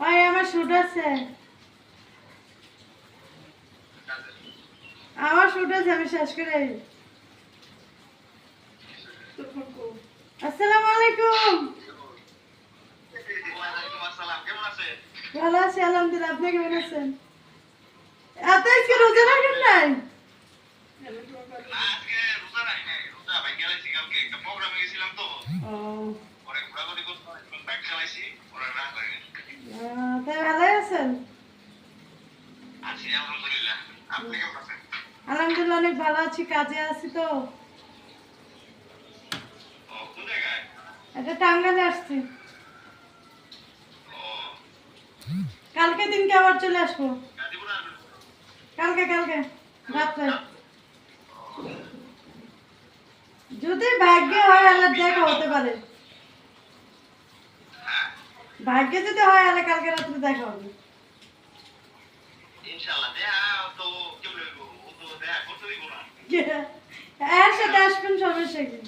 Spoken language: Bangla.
ভাই, আমার শুট আছে। আমার শুট আছে, আমি শেষ করে আসসালামু আলাইকুম। ভালো আছি, আলহামদুলিল্লাহ, আপনি কেমন আছেন? এত আজকে রোজা রাখেন নাই? আছেন আলহামদুলিল্লাহ, অনেক ভালো আছি, কাজে আছি তো। টাঙ্গালে আসছি। কালকে দিনকে আবার চলে আসব। কালকে কালকে, রাত্রে। যদি ভাগ্য হয়, আল্লাহ দেখা হতে পারে। ভাগ্যে যদি হয় তাহলে কালকে রাত্রে দেখা হবে। এর সাথে আসবেন সবার কি?